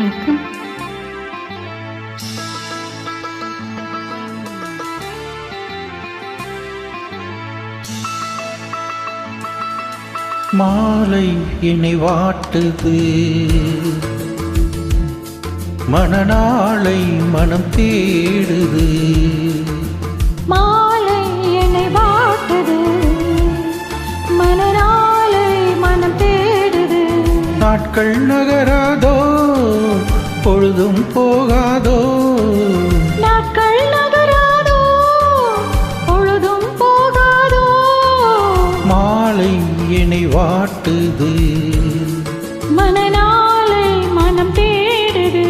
வணக்கம். மாலை என்னை வாட்டுது. மணநாளை மனம் தேடுது. மாலை என்னை வாட்டுது. மனநாளை மனம் தேடுது. நாட்கள் நகராதோ பொழுதும் போகாதோ. நாட்கள் நகராதோ பொழுதும் போகாதோ. மாலை என்னை வாட்டுது. மனநாளை மனம் தேடுது.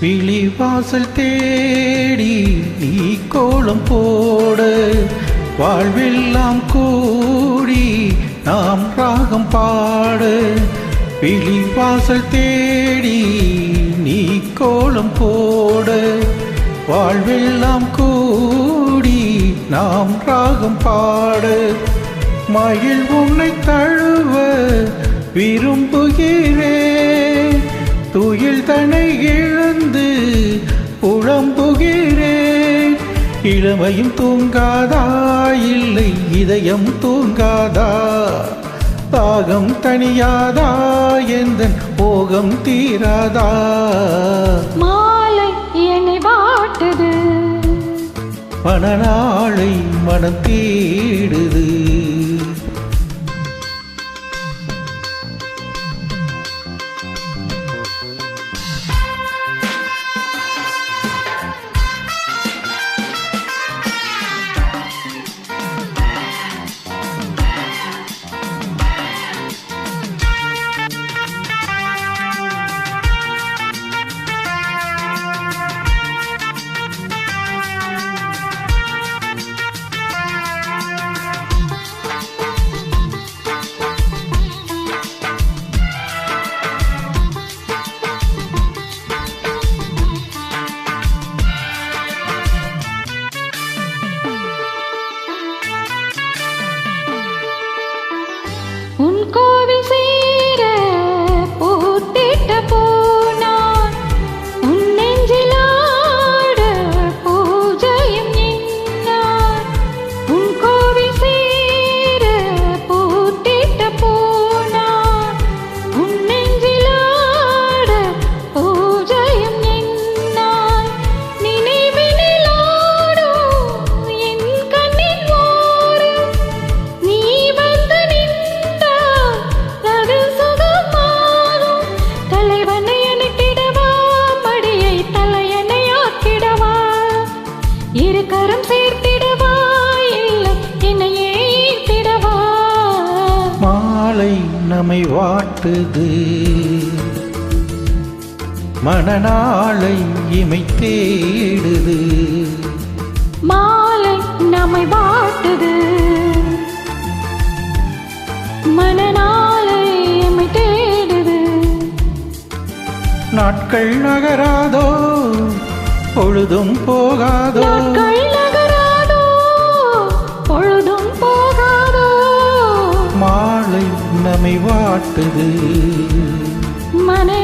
விழி வாசல் தேடி நீ கோலம் போட. வாழ்வெல்லாம் கூடி நாம் ராகம் பாடு. விழி வாசல் தேடி நீ கோலம் போட. வாழ்வெல்லாம் கூடி நாம் ராகம் பாட மயில் உன்னை தழுவ விரும்புகிறேன் துயில் தனை இழந்து புழம்புகிறேன் இளமையும் தூங்காதா? இல்லை இதயம் தூங்காதா? தாகம் தனியாதா எந்தன் போகம் தீராதா? மாலை என்னை வாட்டுது. மனநாளை மனம் தேடுது இரு கரம் சேர்த்திடவா? இல்லை என்னையே ஈர்த்திடவா மாலை நம்மை வாட்டுது. மனநாளை இமை தேடுது. மாலை நம்மை வாட்டுது. மனநாளை எம்மை தேடுது. நாட்கள் நகராதோ? பொழுதும் போகாதோ? பொழுதும் போகாதோ? மாலை நமை வாட்டுது மனை